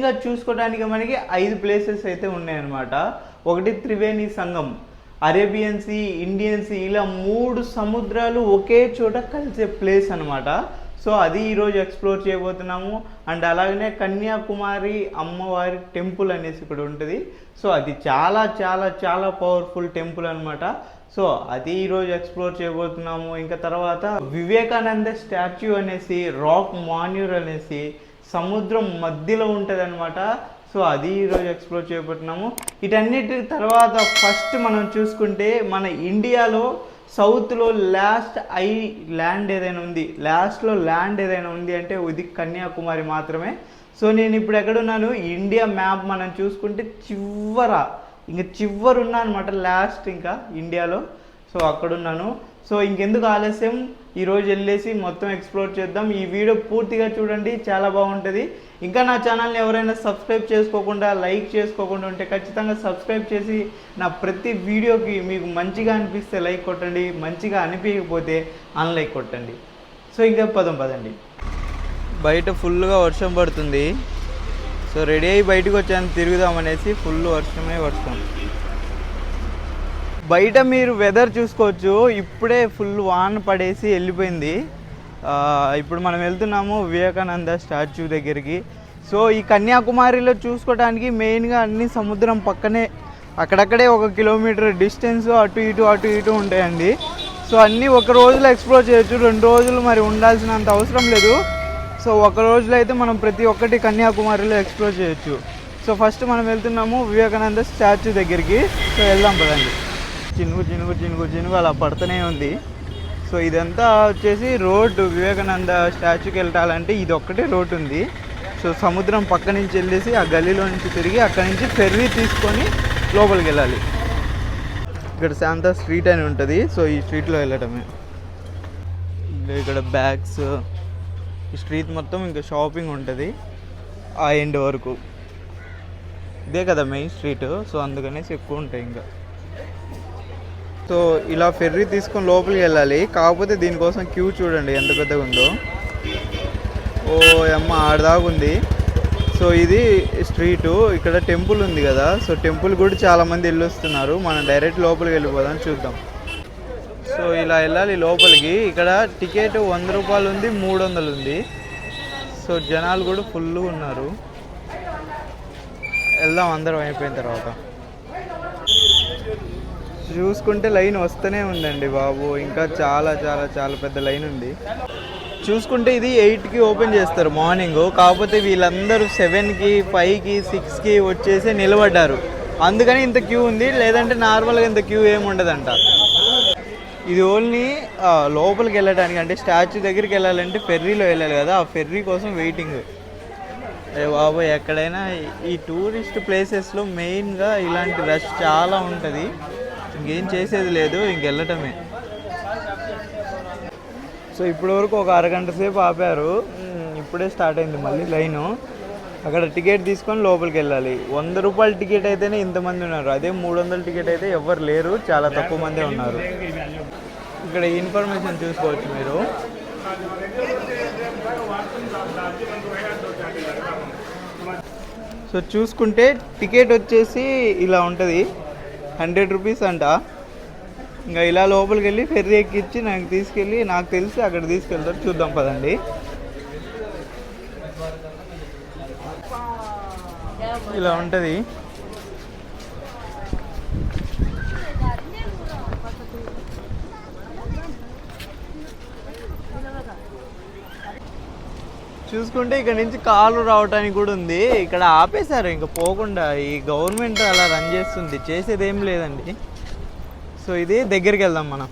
ఇంకా చూసుకోవడానికి మనకి ఐదు ప్లేసెస్ అయితే ఉన్నాయన్నమాట. ఒకటి త్రివేణి సంఘం అరేబియన్ సీ ఇండియన్ సీ ఇలా మూడు సముద్రాలు ఒకే చోట కలిసే ప్లేస్ అనమాట సో అది ఈరోజు ఎక్స్ప్లోర్ చేయబోతున్నాము. అండ్ అలాగనే కన్యాకుమారి అమ్మవారి టెంపుల్ అనేసి ఇక్కడ ఉంటుంది. సో అది చాలా చాలా చాలా పవర్ఫుల్ టెంపుల్ అనమాట సో అది ఈరోజు ఎక్స్ప్లోర్ చేయబోతున్నాము. ఇంకా తర్వాత వివేకానంద స్టాచ్యూ అనేసి రాక్ మాన్యూర్ అనేసి సముద్రం మధ్యలో ఉంటుంది అనమాట సో అది ఈరోజు ఎక్స్ప్లోర్ చేయబోతున్నాము వీటన్నిటి తర్వాత ఫస్ట్ మనం చూసుకుంటే మన ఇండియాలో సౌత్లో లాస్ట్ ఐ ల్యాండ్ ఏదైనా ఉంది. లాస్ట్లో ల్యాండ్ ఏదైనా ఉంది అంటే ఇది కన్యాకుమారి మాత్రమే. సో నేను ఇప్పుడు ఎక్కడున్నాను? ఇండియా మ్యాప్ మనం చూసుకుంటే చివర ఇంకా చివరు ఉన్నా అనమాట లాస్ట్ ఇంకా ఇండియాలో. సో అక్కడున్నాను. సో ఇంకెందుకు ఆలస్యం? ఈరోజు వెళ్ళేసి మొత్తం ఎక్స్ప్లోర్ చేద్దాం. ఈ వీడియో పూర్తిగా చూడండి చాలా బాగుంటుంది. ఇంకా నా ఛానల్ని ఎవరైనా సబ్స్క్రైబ్ చేసుకోకుండా లైక్ చేసుకోకుండా ఉంటే ఖచ్చితంగా సబ్స్క్రైబ్ చేసి నా ప్రతి వీడియోకి మీకు మంచిగా అనిపిస్తే లైక్ కొట్టండి మంచిగా అనిపించకపోతే అన్లైక్ కొట్టండి. సో ఇంకా పదం పదండి. బయట ఫుల్గా వర్షం పడుతుంది. సో రెడీ అయ్యి బయటకు వచ్చాను తిరుగుదామనేసి ఫుల్ వర్షమే వర్షం బయట మీరు వెదర్ చూసుకోవచ్చు. ఇప్పుడే ఫుల్ వాన పడేసి వెళ్ళిపోయింది. ఇప్పుడు మనం వెళ్తున్నాము వివేకానంద స్టాచ్యూ దగ్గరికి. సో ఈ కన్యాకుమారిలో చూసుకోవడానికి మెయిన్గా అన్ని సముద్రం పక్కనే అక్కడక్కడే ఒక కిలోమీటర్ డిస్టెన్స్ అటు ఇటు అటు ఇటు ఉంటాయండి. సో అన్నీ ఒక రోజులో ఎక్స్ప్లోర్ చేయొచ్చు. రెండు రోజులు మరి ఉండాల్సినంత అవసరం లేదు. సో ఒక రోజులో అయితే మనం ప్రతి ఒక్కటి కన్యాకుమారిలో ఎక్స్ప్లోర్ చేయొచ్చు. సో ఫస్ట్ మనం వెళ్తున్నాము వివేకానంద స్టాచ్యూ దగ్గరికి. సో వెళ్దాం పదండి. చినుగు చినుగు చినుగు చినుగు అలా పడుతూనే ఉంది. సో ఇదంతా వచ్చేసి రోడ్డు వివేకానంద స్టాచ్యూకి వెళ్ళాలంటే ఇది ఒక్కటే రోడ్డు ఉంది. సో సముద్రం పక్క నుంచి వెళ్ళేసి ఆ గల్లీలో నుంచి తిరిగి అక్కడి నుంచి ఫెర్రీ తీసుకొని లోపలికి వెళ్ళాలి. ఇక్కడ శాంత స్ట్రీట్ అని ఉంటుంది. సో ఈ స్ట్రీట్లో వెళ్ళటమే. ఇక్కడ బ్యాగ్స్ ఈ స్ట్రీట్ మొత్తం ఇంకా షాపింగ్ ఉంటుంది. ఆ ఎండ్ వరకు. ఇదే కదా మెయిన్ స్ట్రీట్. సో అందుకనేసి ఎక్కువ ఉంటాయి ఇంకా. సో ఇలా ఫెర్రీ తీసుకొని లోపలికి వెళ్ళాలి. కాకపోతే దీనికోసం క్యూ చూడండి ఎంత పెద్దగా ఉందో. ఓ అమ్మ ఆడదాగుంది. ఉంది సో ఇది స్ట్రీటు ఇక్కడ టెంపుల్ ఉంది కదా. సో టెంపుల్ కూడా చాలామంది వెళ్ళొస్తున్నారు మనం డైరెక్ట్ లోపలికి వెళ్ళిపోదాం చూద్దాం. సో ఇలా వెళ్ళాలి లోపలికి. ఇక్కడ టికెట్ వంద రూపాయలు ఉంది మూడు వందలు ఉంది. సో జనాలు కూడా ఫుల్గా ఉన్నారు. వెళ్దాం అందరం అయిపోయిన తర్వాత. చూసుకుంటే లైన్ వస్తూనే ఉందండి బాబు. ఇంకా చాలా చాలా చాలా పెద్ద లైన్ ఉంది. చూసుకుంటే ఇది ఎయిట్కి ఓపెన్ చేస్తారు మార్నింగ్. కాకపోతే వీళ్ళందరూ సెవెన్కి ఫైవ్కి సిక్స్కి వచ్చేసి నిలబడ్డారు. అందుకని ఇంత క్యూ ఉంది. లేదంటే నార్మల్గా ఇంత క్యూ ఏమి ఉండదంట. ఇది ఓన్లీ లోపలికి వెళ్ళడానికి అంటే స్టాచ్యూ దగ్గరికి వెళ్ళాలంటే ఫెర్రీలో వెళ్ళాలి కదా. ఆ ఫెర్రీ కోసం వెయిటింగ్. అరే బాబు ఎక్కడైనా ఈ టూరిస్ట్ ప్లేసెస్లో మెయిన్గా ఇలాంటి రష్ చాలా ఉంటుంది. ఇంకేం చేసేది లేదు ఇంకెళ్ళటమే సో ఇప్పటి వరకు ఒక అరగంట సేపు ఆపారు. ఇప్పుడే స్టార్ట్ అయింది మళ్ళీ లైను. అక్కడ టికెట్ తీసుకొని లోపలికి వెళ్ళాలి. వంద రూపాయల టికెట్ అయితేనే ఇంతమంది ఉన్నారు. అదే మూడు వందల టికెట్ అయితే ఎవరు లేరు చాలా తక్కువ మందే ఉన్నారు. ఇక్కడ ఇన్ఫర్మేషన్ చూసుకోవచ్చు మీరు. సో చూసుకుంటే టికెట్ వచ్చేసి ఇలా ఉంటుంది. హండ్రెడ్ రూపీస్ అంట. ఇంకా ఇలా లోపలికి వెళ్ళి ఫెర్రీ ఎక్కించి నాకు తీసుకెళ్ళి నాకు తెలిసి అక్కడ తీసుకెళ్తారు. చూద్దాం పదండి. ఇలా ఉంటుంది. చూసుకుంటే ఇక్కడ నుంచి కాలు రావడానికి కూడా ఉంది. ఇక్కడ ఆపేశారు ఇంకా పోకుండా. ఈ గవర్నమెంట్ అలా రన్ చేస్తుంది. చేసేది ఏం లేదండి. సో ఇది దగ్గరికి వెళ్దాం మనం.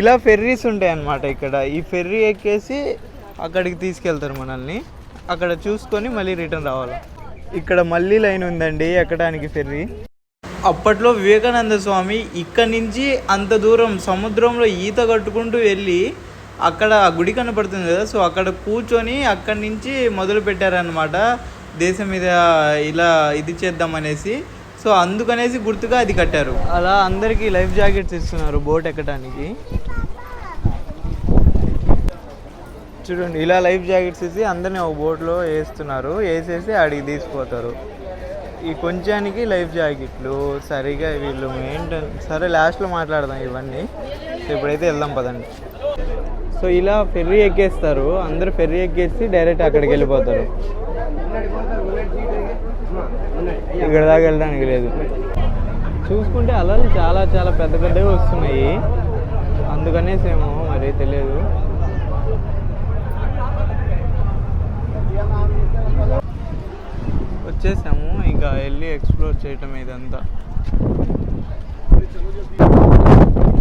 ఇలా ఫెర్రీస్ ఉంటాయి అన్నమాట ఇక్కడ. ఈ ఫెర్రీ ఎక్కేసి అక్కడికి తీసుకెళ్తారు మనల్ని. అక్కడ చూసుకొని మళ్ళీ రిటర్న్ రావాలి. ఇక్కడ మళ్ళీ లైన్ ఉందండి ఎక్కడానికి ఫెర్రీ. అప్పట్లో వివేకానంద స్వామి ఇక్కడ నుంచి అంత దూరం సముద్రంలో ఈత కట్టుకుంటూ వెళ్ళి అక్కడ ఆ గుడి కనపడుతుంది కదా సో అక్కడ కూర్చొని అక్కడి నుంచి మొదలు పెట్టారనమాట దేశం మీద ఇలా ఇది చేద్దాం అనేసి. సో అందుకనేసి గుర్తుగా అది కట్టారు. అలా అందరికీ లైఫ్ జాకెట్స్ ఇస్తున్నారు బోట్ ఎక్కడానికి చూడండి ఇలా లైఫ్ జాకెట్స్ వేసి అందరిని ఒక బోట్లో వేస్తున్నారు. వేసేసి అడిగి తీసుకుపోతారు. ఈ కొంచానికి లైఫ్ జాకెట్లు సరిగా వీళ్ళు మెయింటైన్ సరే లాస్ట్లో మాట్లాడదాం ఇవన్నీ. ఇప్పుడైతే వెళ్దాం పదండి. సో ఇలా ఫెర్రీ ఎక్కేస్తారు అందరూ ఫెర్రీ ఎక్కేసి డైరెక్ట్ అక్కడికి వెళ్ళిపోతారు. ఇక్కడ దాకా వెళ్ళడానికి లేదు. చూసుకుంటే అలలు చాలా చాలా పెద్ద పెద్దగా వస్తున్నాయి. అందుకనేసేమో మరి తెలియదు. వచ్చేసాము. ఇంకా వెళ్ళి ఎక్స్ప్లోర్ చేయటం ఇదంతా.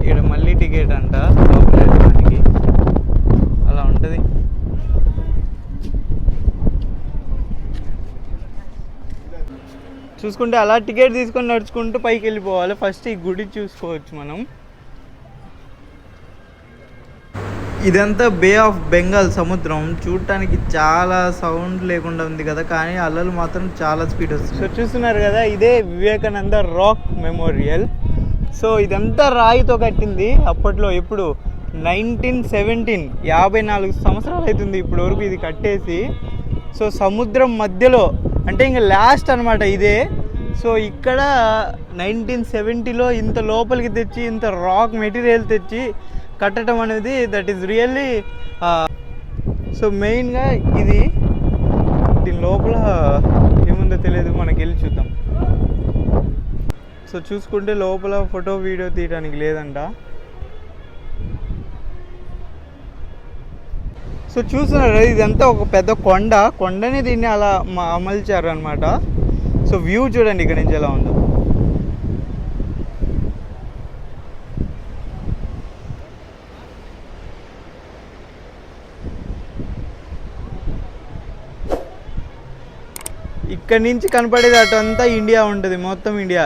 ఇక్కడ మళ్ళీ టికెట్ అంట. లోపల వెళ్ళడానికి. అలా ఉంటుంది. చూసుకుంటే అలా టికెట్ తీసుకొని నడుచుకుంటూ పైకి వెళ్ళిపోవాలి. ఫస్ట్ ఈ గుడి చూసుకోవచ్చు మనం. ఇదంతా బే ఆఫ్ బెంగాల్ సముద్రం. చూడటానికి చాలా సౌండ్ లేకుండా ఉంది కదా కానీ అల్లలు మాత్రం చాలా స్పీడ్ వస్తుంది సో చూస్తున్నారు కదా ఇదే వివేకానంద రాక్ మెమోరియల్. సో ఇదంతా రాయితో కట్టింది. అప్పట్లో ఎప్పుడు నైన్టీన్ సెవెంటీన్ యాభై నాలుగు సంవత్సరాలు అవుతుంది ఇప్పటి వరకు ఇది కట్టేసి. సో సముద్రం మధ్యలో అంటే ఇంకా లాస్ట్ అనమాట ఇదే. సో ఇక్కడ నైన్టీన్ సెవెంటీలో ఇంత లోపలికి తెచ్చి ఇంత రాక్ మెటీరియల్ తెచ్చి కట్టడం అనేది దట్ ఈస్ రియల్లీ సో మెయిన్గా ఇది. దీని లోపల ఏముందో తెలియదు మనకి వెళ్ళి చూద్దాం. సో చూసుకుంటే లోపల ఫోటో వీడియో తీయడానికి లేదంట. సో చూస్తున్నారు ఇదంతా ఒక పెద్ద కొండ. కొండని దీన్ని అలా అమల్చారు అనమాట సో వ్యూ చూడండి ఇక్కడ నుంచి ఎలా ఉందో. ఇక్కడ నుంచి కనపడేది అటంతా ఇండియా ఉంటుంది మొత్తం ఇండియా.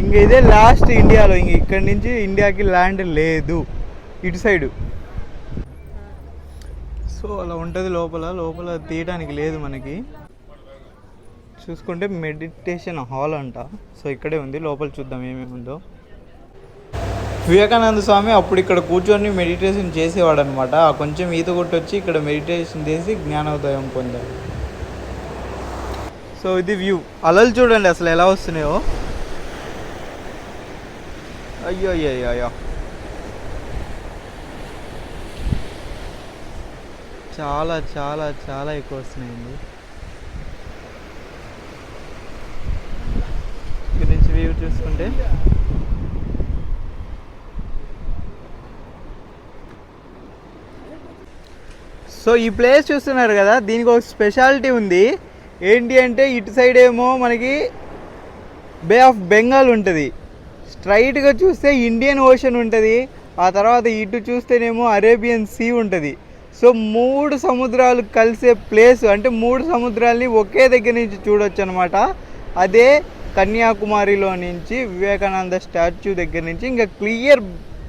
ఇంక ఇదే లాస్ట్ ఇండియాలో ఇంక ఇక్కడ నుంచి ఇండియాకి ల్యాండ్ లేదు. ఇటు సైడు సో అలా ఉంటుంది లోపల? లోపల తీయడానికి లేదు మనకి. చూసుకుంటే మెడిటేషన్ హాల్ అంట. సో ఇక్కడే ఉంది. లోపల చూద్దాం ఏమేమి ఉందో వివేకానంద స్వామి అప్పుడు ఇక్కడ కూర్చొని మెడిటేషన్ చేసేవాడు అనమాట కొంచెం ఈత కొట్టొచ్చి ఇక్కడ మెడిటేషన్ చేసి జ్ఞానోదయం పొందాడు. సో ఇది వ్యూ. అలలు చూడండి అసలు ఎలా వస్తున్నాయో. అయ్యో అయ్యో అయ్యో. చాలా చాలా చాలా ఎక్కువ వస్తున్నాయండి ఇక్కడ నుంచి వ్యూ చూసుకుంటే. సో ఈ ప్లేస్ చూస్తున్నారు కదా దీనికి ఒక స్పెషాలిటీ ఉంది. ఏంటి అంటే ఇటు సైడ్ ఏమో మనకి బే ఆఫ్ బెంగాల్ ఉంటుంది. స్ట్రైట్గా చూస్తే ఇండియన్ ఓషన్ ఉంటుంది. ఆ తర్వాత ఇటు చూస్తేనేమో అరేబియన్ సీ ఉంటుంది. సో మూడు సముద్రాలు కలిసే ప్లేస్ అంటే మూడు సముద్రాల్ని ఒకే దగ్గర నుంచి చూడొచ్చు అనమాట అదే కన్యాకుమారిలో నుంచి వివేకానంద స్టాచ్యూ దగ్గర నుంచి ఇంకా క్లియర్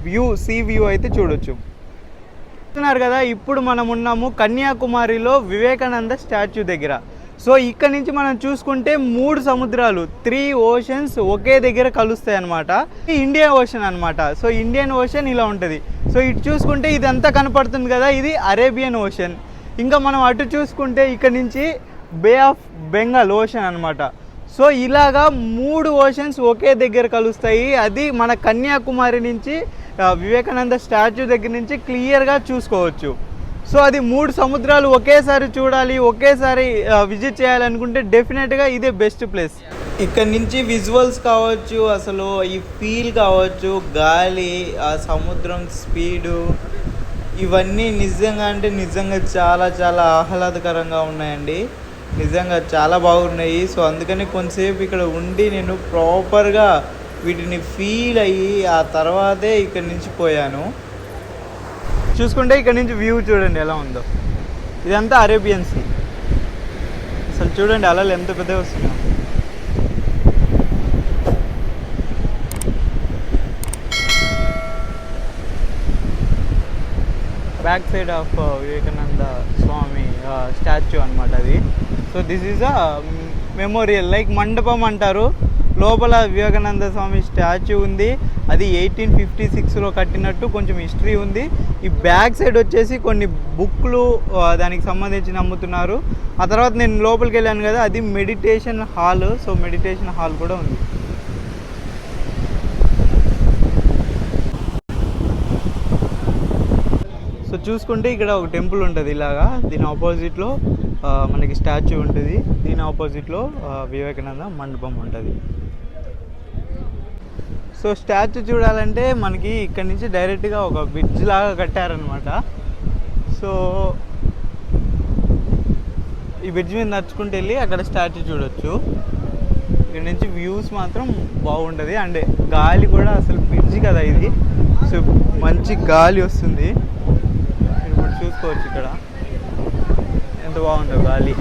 వ్యూ సీ వ్యూ అయితే చూడొచ్చు. చూస్తున్నారు కదా ఇప్పుడు మనం ఉన్నాము కన్యాకుమారిలో వివేకానంద స్టాచ్యూ దగ్గర. సో ఇక్కడ నుంచి మనం చూసుకుంటే మూడు సముద్రాలు త్రీ ఓషన్స్ ఒకే దగ్గర కలుస్తాయి అనమాట ఇండియా ఓషన్ అనమాట సో ఇండియన్ ఓషన్ ఇలా ఉంటుంది. సో ఇటు చూసుకుంటే ఇదంతా కనపడుతుంది కదా ఇది అరేబియన్ ఓషన్. ఇంకా మనం అటు చూసుకుంటే ఇక్కడ నుంచి బే ఆఫ్ బెంగాల్ ఓషన్ అనమాట సో ఇలాగా మూడు ఓషన్స్ ఒకే దగ్గర కలుస్తాయి. అది మన కన్యాకుమారి నుంచి వివేకానంద స్టాచ్యూ దగ్గర నుంచి క్లియర్గా చూసుకోవచ్చు. సో అది మూడు సముద్రాలు ఒకేసారి చూడాలి ఒకేసారి విజిట్ చేయాలనుకుంటే డెఫినెట్గా ఇదే బెస్ట్ ప్లేస్. ఇక్కడ నుంచి విజువల్స్ కావచ్చు అసలు ఈ ఫీల్ కావచ్చు గాలి ఆ సముద్రం స్పీడు ఇవన్నీ నిజంగా అంటే నిజంగా చాలా చాలా ఆహ్లాదకరంగా ఉన్నాయండి. నిజంగా చాలా బాగున్నాయి. సో అందుకని కొంతసేపు ఇక్కడ ఉండి నేను ప్రాపర్గా వీటిని ఫీల్ అయ్యి ఆ తర్వాతే ఇక్కడ నుంచి పోయాను. చూసుకుంటే ఇక్కడ నుంచి వ్యూ చూడండి ఎలా ఉందో. ఇదంతా అరేబియన్ సీ అసలు చూడండి అలలు ఎంత పెద్దగా వస్తున్నాయి. Back side of uh, Vivekananda Swami uh, statue అన్నమాట అది. So this is a memorial like మండపం అంటారు. లోపల వివేకానంద స్వామి స్టాచ్యూ ఉంది. అది ఎయిటీన్ ఫిఫ్టీ సిక్స్లో కట్టినట్టు కొంచెం హిస్టరీ ఉంది. ఈ బ్యాక్ సైడ్ వచ్చేసి కొన్ని బుక్లు uh, దానికి సంబంధించి నమ్ముతున్నారు. ఆ తర్వాత నేను లోపలికి వెళ్ళాను కదా అది meditation hall. So meditation hall కూడా ఉంది. చూసుకుంటే ఇక్కడ ఒక టెంపుల్ ఉంటుంది ఇలాగా. దీని ఆపోజిట్లో మనకి స్టాచ్యూ ఉంటుంది. దీని ఆపోజిట్లో వివేకానంద మండపం ఉంటుంది. సో స్టాచ్యూ చూడాలంటే మనకి ఇక్కడ నుంచి డైరెక్ట్గా ఒక బ్రిడ్జ్ లాగా కట్టారనమాట సో ఈ బ్రిడ్జ్ మీద నడుచుకుంటూ వెళ్ళి అక్కడ స్టాచ్యూ చూడొచ్చు. ఇక్కడ నుంచి వ్యూస్ మాత్రం బాగుంటుంది. అండ్ గాలి కూడా అసలు బ్రిడ్జ్ కదా ఇది. సో మంచి గాలి వస్తుంది. చూసుకోవచ్చు ఇక్కడ. ఎంత బాగుందో గాలి.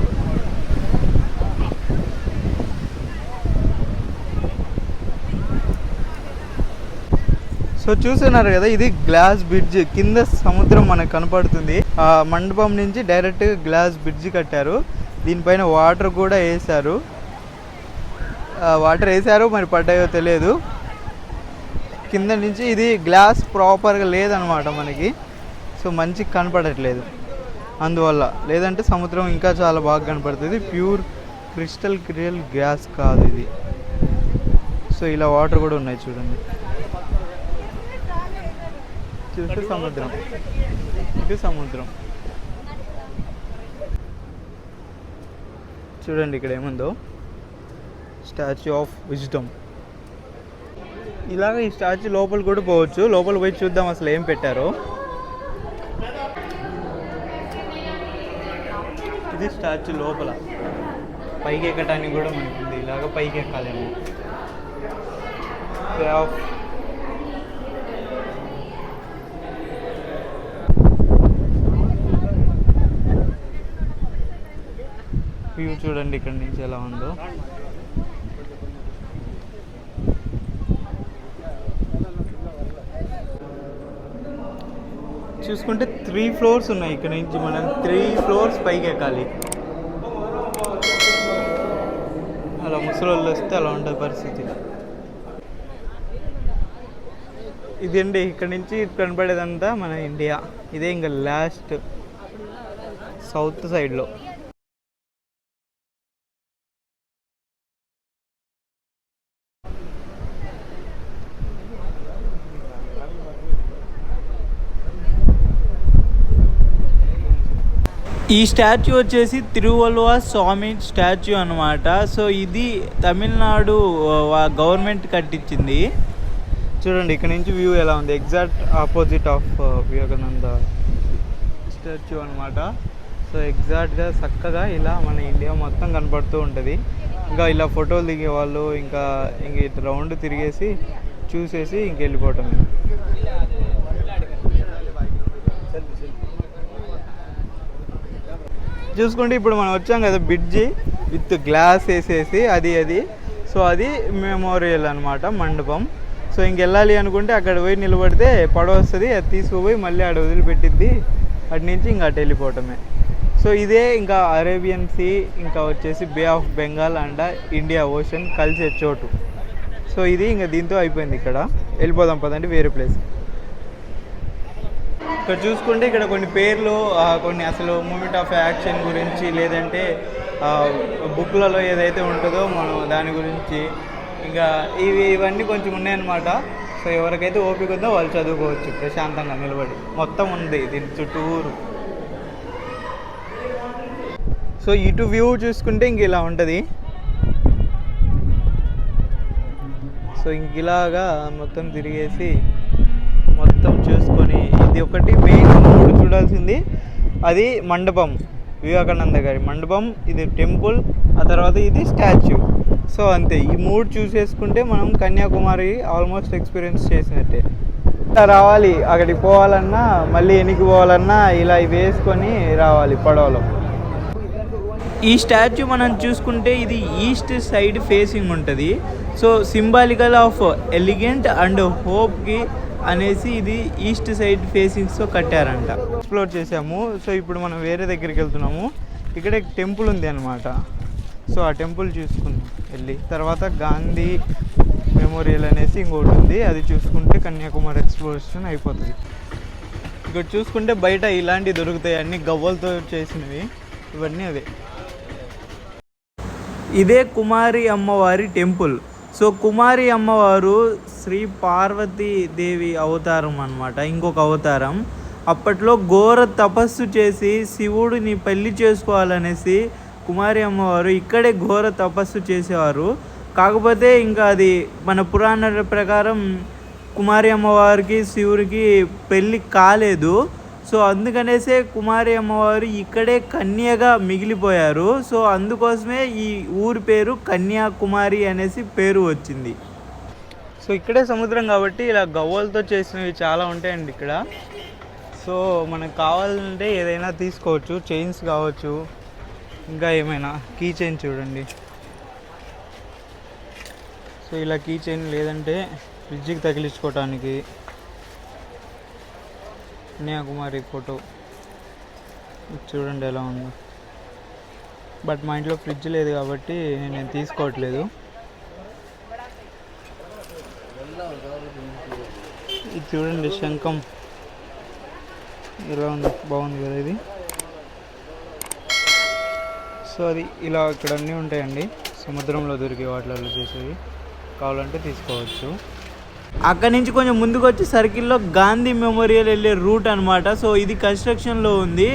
సో చూస్తున్నారు కదా ఇది గ్లాస్ బ్రిడ్జ్. కింద సముద్రం మనకు కనపడుతుంది. ఆ మండపం నుంచి డైరెక్ట్ గ్లాస్ బ్రిడ్జ్ కట్టారు. దీనిపైన వాటర్ కూడా వేశారు. వాటర్ వేశారు మరి పడ్డాయో తెలియదు. కింద నుంచి ఇది గ్లాస్ ప్రాపర్గా లేదనమాట మనకి. సో మంచి కనపడట్లేదు. అందువల్ల లేదంటే సముద్రం ఇంకా చాలా బాగా కనపడుతుంది. ప్యూర్ క్రిస్టల్ క్రియల్ గ్యాస్ కాదు ఇది. సో ఇలా వాటర్ కూడా ఉన్నాయి చూడండి. చూస్తే సముద్రం. ఇది సముద్రం. చూడండి ఇక్కడ ఏముందో? Statue of wisdom. ఇలాగ ఈ స్టాచ్యూ లోపల కూడా పోవచ్చు. లోపల పోయి చూద్దాం అసలు ఏం పెట్టారో. ఇది స్టాచ్యూ లోపల. పైకి ఎక్కడానికి కూడా మనకి ఉంది ఇలాగ పైకి ఎక్కాలేమో. వ్యూ చూడండి ఇక్కడ నుంచి ఎలా ఉందో. చూసుకుంటే త్రీ ఫ్లోర్స్ ఉన్నాయి ఇక్కడ నుంచి మనం త్రీ ఫ్లోర్స్ పైకి ఎక్కాలి. అలా ముసలి వాళ్ళు వస్తే అలా ఉంటుంది పరిస్థితి. ఇదండి ఇక్కడ నుంచి కనపడేదంతా మన ఇండియా. ఇదే ఇంకా లాస్ట్ సౌత్ సైడ్లో. ఈ స్టాచ్యూ వచ్చేసి తిరువల్వ స్వామి స్టాచ్యూ అన్నమాట. సో ఇది తమిళనాడు గవర్నమెంట్ కట్టించింది. చూడండి ఇక్కడ నుంచి వ్యూ ఎలా ఉంది? Exact opposite of Vivekananda statue అనమాట సో ఎగ్జాక్ట్గా చక్కగా ఇలా మన ఇండియా మొత్తం కనపడుతూ ఉంటుంది. ఇంకా ఇలా ఫోటోలు దిగే వాళ్ళు ఇంకా ఇంక ఇటు రౌండ్ తిరిగేసి చూసేసి ఇంకెళ్ళిపోవటం వెళ్ళిపోవటమే చూసుకుంటే ఇప్పుడు మనం వచ్చాం కదా బ్రిడ్జి విత్ గ్లాస్ వేసేసి అది అది. సో అది మెమోరియల్ అనమాట మండపం. సో ఇంకెళ్ళాలి అనుకుంటే అక్కడ పోయి నిలబడితే పడవ వస్తుంది అది తీసుకుపోయి మళ్ళీ ఆడ వదిలిపెట్టిద్ది. అటు నుంచి ఇంకా అటు వెళ్ళిపోవటమే. సో ఇదే ఇంకా అరేబియన్ సీ ఇంకా వచ్చేసి bay of Bengal and India ocean కలిసే చోటు. సో ఇది ఇంకా దీంతో అయిపోయింది ఇక్కడ. వెళ్ళిపోదాం పదండి వేరే ప్లేస్. ఇక్కడ చూసుకుంటే ఇక్కడ కొన్ని పేర్లు కొన్ని అసలు మూమెంట్ ఆఫ్ యాక్షన్ గురించి లేదంటే బుక్లలో ఏదైతే ఉంటుందో మనం దాని గురించి ఇంకా ఇవి ఇవన్నీ కొంచెం ఉన్నాయన్నమాట. సో ఎవరికైతే ఓపిక ఉందో వాళ్ళు చదువుకోవచ్చు ప్రశాంతంగా నిలబడి. మొత్తం ఉంది దీని చుట్టూరు. సో ఇటు వ్యూ చూసుకుంటే ఇంక ఇలా ఉంటుంది. సో ఇంక ఇలాగా మొత్తం తిరిగేసి మొత్తం అది ఇది ఒకటి మెయిన్ మూడు చూడాల్సింది. అది మండపం వివేకానంద గారి మండపం ఇది టెంపుల్ ఆ తర్వాత ఇది స్టాచ్యూ. సో అంతే. ఈ మూడు చూసేసుకుంటే మనం కన్యాకుమారి ఆల్మోస్ట్ ఎక్స్పీరియన్స్ చేసినట్టే. రావాలి. అక్కడికి పోవాలన్నా మళ్ళీ ఎనికి పోవాలన్నా ఇలా వేసుకొని రావాలి పడవలో. ఈ స్టాచ్యూ మనం చూసుకుంటే ఇది ఈస్ట్ సైడ్ ఫేసింగ్ ఉంటుంది. So symbolical of elegant and హోప్కి అనేసి ఇది ఈస్ట్ సైడ్ ఫేసింగ్స్తో కట్టారంట. ఎక్స్ప్లోర్ చేసాము సో ఇప్పుడు మనం వేరే దగ్గరికి వెళ్తున్నాము. ఇక్కడ టెంపుల్ ఉంది అనమాట సో ఆ టెంపుల్ చూసుకుందాం. వెళ్ళి తర్వాత గాంధీ మెమోరియల్ అనేసి ఇంకోటి ఉంది. అది చూసుకుంటే కన్యాకుమారి ఎక్స్ప్లోరేషన్ అయిపోతుంది. ఇక్కడ చూసుకుంటే బయట ఇలాంటివి దొరుకుతాయి. అన్ని గవ్వలతో చేసినవి. ఇవన్నీ అవే ఇదే కుమారి అమ్మవారి టెంపుల్. సో కుమారి అమ్మవారు శ్రీ పార్వతీ దేవి అవతారం అనమాట ఇంకొక అవతారం. అప్పట్లో ఘోర తపస్సు చేసి శివుడిని పెళ్ళి చేసుకోవాలనేసి కుమారి అమ్మవారు ఇక్కడే ఘోర తపస్సు చేసేవారు. కాకపోతే ఇంకా అది మన పురాణాల ప్రకారం కుమారి అమ్మవారికి శివుడికి పెళ్ళి కాలేదు. సో అందుకనేసే కుమారి అమ్మవారు ఇక్కడే కన్యగా మిగిలిపోయారు. సో అందుకోసమే ఈ ఊరి పేరు కన్యాకుమారి అనేసి పేరు వచ్చింది. సో ఇక్కడే సముద్రం కాబట్టి ఇలా గవ్వలతో చేసినవి చాలా ఉంటాయండి ఇక్కడ. సో మనకు కావాలంటే ఏదైనా తీసుకోవచ్చు చైన్స్ కావచ్చు ఇంకా ఏమైనా కీ చైన్ చూడండి. సో ఇలా కీ చైన్ లేదంటే ఫ్రిడ్జ్కి తగిలించుకోవటానికి కన్యాకుమారి ఫోటో చూడండి ఎలా ఉందో. బట్ మా ఇంట్లో ఫ్రిడ్జ్ లేదు కాబట్టి నేను తీసుకోవట్లేదు. ఇది చూడండి శంఖం. ఇలా ఉంది? బాగుంది కదా ఇది. సో అది ఇలా ఇక్కడ అన్నీ ఉంటాయండి. సముద్రంలో దొరికే వాటిలలో చేసేవి కావాలంటే తీసుకోవచ్చు. అక్కడి నుంచి కొంచెం ముందుకు వచ్చి సర్కిల్లో గాంధీ మెమోరియల్ వెళ్ళే రూట్ అనమాట సో ఇది కన్స్ట్రక్షన్లో ఉంది.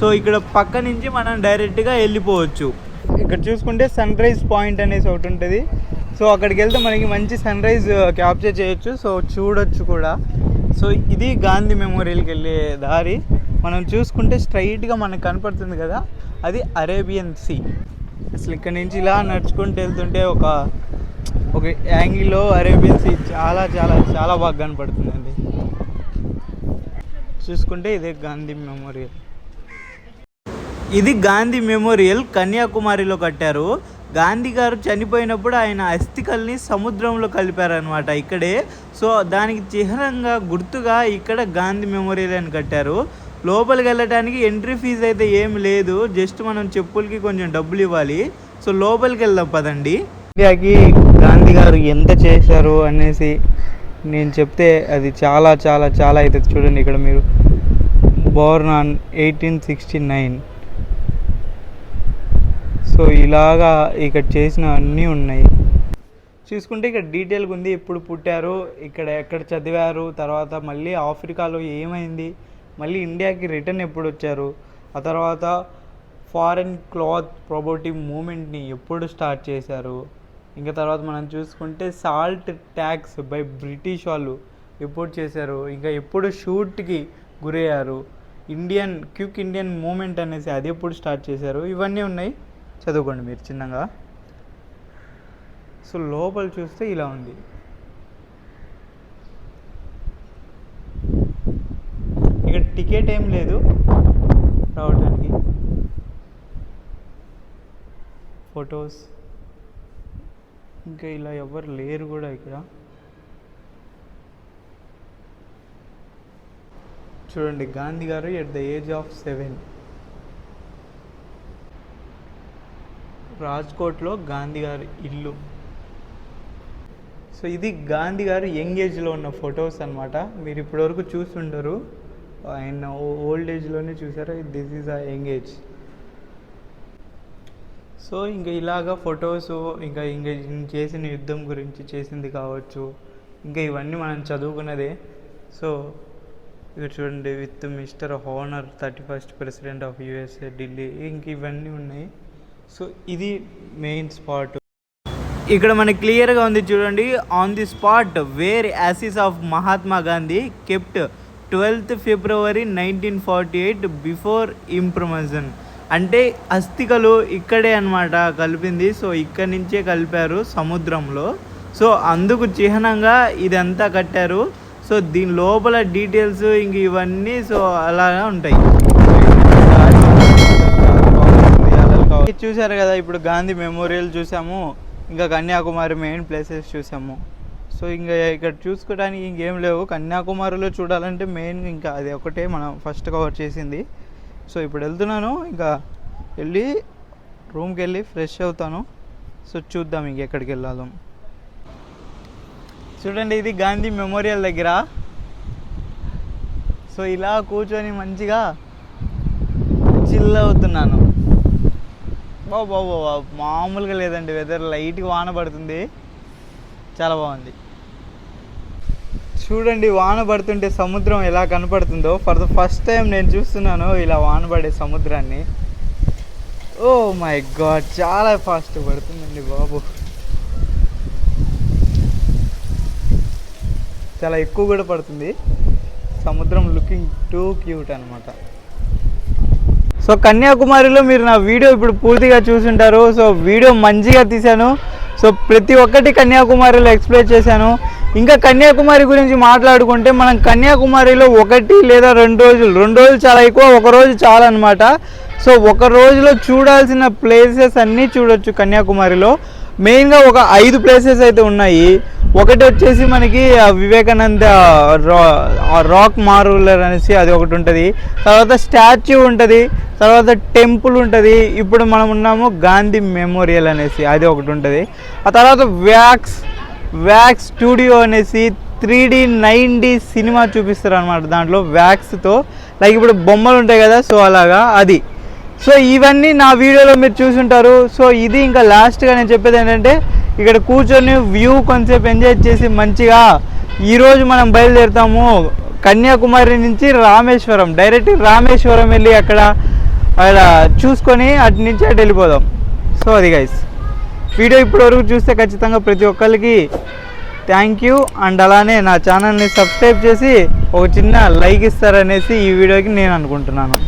సో ఇక్కడ పక్క నుంచి మనం డైరెక్ట్గా వెళ్ళిపోవచ్చు. ఇక్కడ చూసుకుంటే సన్ రైజ్ పాయింట్ అనేసి ఒకటి ఉంటుంది. సో అక్కడికి వెళ్తే మనకి మంచి సన్ రైజ్ క్యాప్చర్ చేయొచ్చు. సో చూడొచ్చు కూడా. సో ఇది గాంధీ మెమోరియల్కి వెళ్ళే దారి. మనం చూసుకుంటే స్ట్రైట్గా మనకు కనపడుతుంది కదా అది అరేబియన్ సీ అసలు ఇక్కడ నుంచి ఇలా నడుచుకుంటూ వెళ్తుంటే ఒక ఒక యాంగిల్లో అరేబియన్ సీ చాలా చాలా చాలా బాగా కనపడుతుందండి. చూసుకుంటే ఇదే గాంధీ మెమోరియల్ ఇది గాంధీ మెమోరియల్ కన్యాకుమారిలో కట్టారు. గాంధీ గారు చనిపోయినప్పుడు ఆయన అస్థికల్ని సముద్రంలో కలిపారనమాట ఇక్కడే. సో దానికి చిహ్నంగా గుర్తుగా ఇక్కడ గాంధీ మెమోరియల్ అని కట్టారు. లోపలికి వెళ్ళడానికి ఎంట్రీ ఫీజు అయితే ఏం లేదు. జస్ట్ మనం చెప్పులకి కొంచెం డబ్బులు ఇవ్వాలి. సో లోపలికి వెళ్దాం పదండి. ఇండియాకి గాంధీ గారు ఎంత చేశారు అనేసి నేను చెప్తే అది చాలా చాలా చాలా అవుతుంది చూడండి ఇక్కడ మీరు. Born on eighteen sixty nine so ఇలాగా ఇక్కడ చేసిన అన్నీ ఉన్నాయి. చూసుకుంటే ఇక్కడ డీటెయిల్గా ఉంది ఎప్పుడు పుట్టారు ఇక్కడ ఎక్కడ చదివారు తర్వాత మళ్ళీ ఆఫ్రికాలో ఏమైంది మళ్ళీ ఇండియాకి రిటర్న్ ఎప్పుడు వచ్చారు ఆ తర్వాత ఫారెన్ క్లాత్ ప్రొబోటివ్ మూమెంట్ని ఎప్పుడు స్టార్ట్ చేశారు ఇంకా తర్వాత మనం చూసుకుంటే సాల్ట్ ట్యాక్స్ బై బ్రిటిష్ వాళ్ళు ఎప్పుడు చేశారు ఇంకా ఎప్పుడు షూట్కి గురయ్యారు ఇండియన్ క్విక్ ఇండియన్ మూమెంట్ అనేసి అది ఎప్పుడు స్టార్ట్ చేశారు ఇవన్నీ ఉన్నాయి. చదువుకోండి మీరు చిన్నగా. సో లోపల చూస్తే ఇలా ఉంది. ఇక్కడ టికెట్ ఏం లేదు రావడానికి ఫొటోస్. ఇంకా ఇలా ఎవరు లేరు కూడా ఇక్కడ. చూడండి Gandhi garu at the age of seven. రాజ్కోట్లో Gandhi గారి ఇల్లు. సో ఇది గాంధీ గారు యంగ్ ఏజ్లో ఉన్న ఫొటోస్ అనమాట మీరు ఇప్పటివరకు చూస్తుండరు ఆయన ఓల్డ్ ఏజ్లోనే చూసారు? This is a young age. So ఇంకా ఇలాగా ఫొటోస్ ఇంకా ఇంకా చేసిన యుద్ధం గురించి చేసింది కావచ్చు. ఇంకా ఇవన్నీ మనం చదువుకున్నదే. సో ఇక్కడ చూడండి with mister Hoover thirty first president of USA Delhi. ఇంక ఇవన్నీ ఉన్నాయి. సో ఇది మెయిన్ స్పాట్ ఇక్కడ మనకి క్లియర్గా ఉంది చూడండి. On the spot where ashes of Mahatma Gandhi kept twelfth February nineteen forty eight before immersion అంటే అస్థికలు ఇక్కడే అన్నమాట కలిపింది. సో ఇక్కడి నుంచే కలిపారు సముద్రంలో. సో అందుకు చిహ్నంగా ఇదంతా కట్టారు. సో దీని లోపల డీటెయిల్స్ ఇంక ఇవన్నీ సో అలాగా ఉంటాయి. చూశారు కదా ఇప్పుడు గాంధీ మెమోరియల్ చూసాము ఇంకా కన్యాకుమారి మెయిన్ ప్లేసెస్ చూసాము. సో ఇంకా ఇక్కడ చూసుకోవడానికి ఇంకేం లేవు. కన్యాకుమారిలో చూడాలంటే మెయిన్ ఇంకా అది ఒకటే మనం ఫస్ట్ కవర్ చేసింది. సో ఇప్పుడు వెళ్తున్నాను. ఇంకా వెళ్ళి రూమ్కి వెళ్ళి ఫ్రెష్ అవుతాను. సో చూద్దాం ఇంకెక్కడికి వెళ్ళాలో. చూడండి ఇది గాంధీ మెమోరియల్ దగ్గర. సో ఇలా కూర్చొని మంచిగా చిల్ అవుతున్నాను. బాబు బాబు మామూలుగా లేదండి వెదర్ లైట్గా వాన పడుతుంది. చాలా బాగుంది. చూడండి వాన పడుతుంటే సముద్రం ఎలా కనపడుతుందో. ఫర్ ద ఫస్ట్ టైం నేను చూస్తున్నాను ఇలా వాన పడే సముద్రాన్ని. ఓ మై గాడ్ చాలా ఫాస్ట్ పడుతుందండి బాబు. చాలా ఎక్కువ కూడా పడుతుంది. సముద్రం లుకింగ్ టూ క్యూట్ అనమాట సో కన్యాకుమారిలో మీరు నా వీడియో ఇప్పుడు పూర్తిగా చూసుంటారు. సో వీడియో మంచిగా తీశాను. సో ప్రతి ఒక్కటి కన్యాకుమారిలో ఎక్స్ప్లెయిన్ చేశాను. ఇంకా కన్యాకుమారి గురించి మాట్లాడుకుంటే మనం కన్యాకుమారిలో ఒకటి లేదా రెండు రోజులు రెండు రోజులు చాలా ఎక్కువ ఒక రోజు చాలా అనమాట సో ఒక రోజులో చూడాల్సిన ప్లేసెస్ అన్నీ చూడొచ్చు కన్యాకుమారిలో. మెయిన్గా ఒక ఐదు ప్లేసెస్ అయితే ఉన్నాయి. ఒకటి వచ్చేసి మనకి వివేకానంద రా- రాక్ మారులర్ అనేసి అది ఒకటి ఉంటుంది. తర్వాత స్టాచ్యూ ఉంటుంది. తర్వాత టెంపుల్ ఉంటుంది. ఇప్పుడు మనం ఉన్నాము గాంధీ మెమోరియల్ అనేసి అది ఒకటి ఉంటుంది. ఆ తర్వాత వ్యాక్స్ వ్యాక్స్ స్టూడియో అనేసి three D nine D cinema చూపిస్తారు అనమాట దాంట్లో వ్యాక్స్తో. లైక్ ఇప్పుడు బొమ్మలు ఉంటాయి కదా సో అలాగా అది. సో ఇవన్నీ నా వీడియోలో మీరు చూసుంటారు. సో ఇది ఇంకా లాస్ట్గా నేను చెప్పేది ఏంటంటే ఇక్కడ కూర్చొని వ్యూ కొంచెంసేపు ఎంజాయ్ చేసి మంచిగా ఈరోజు మనం బయలుదేరుతాము కన్యాకుమారి నుంచి రామేశ్వరం డైరెక్ట్ రామేశ్వరం వెళ్ళి అక్కడ అక్కడ చూసుకొని అటు నుంచి అటు వెళ్ళిపోదాం. సో అది గైస్ వీడియో ఇప్పటివరకు చూస్తే ఖచ్చితంగా ప్రతి ఒక్కరికి థ్యాంక్ యూ అండ్ అలానే నా ఛానల్ని సబ్స్క్రైబ్ చేసి ఒక చిన్న లైక్ ఇస్తారనేసి ఈ వీడియోకి నేను అనుకుంటున్నాను.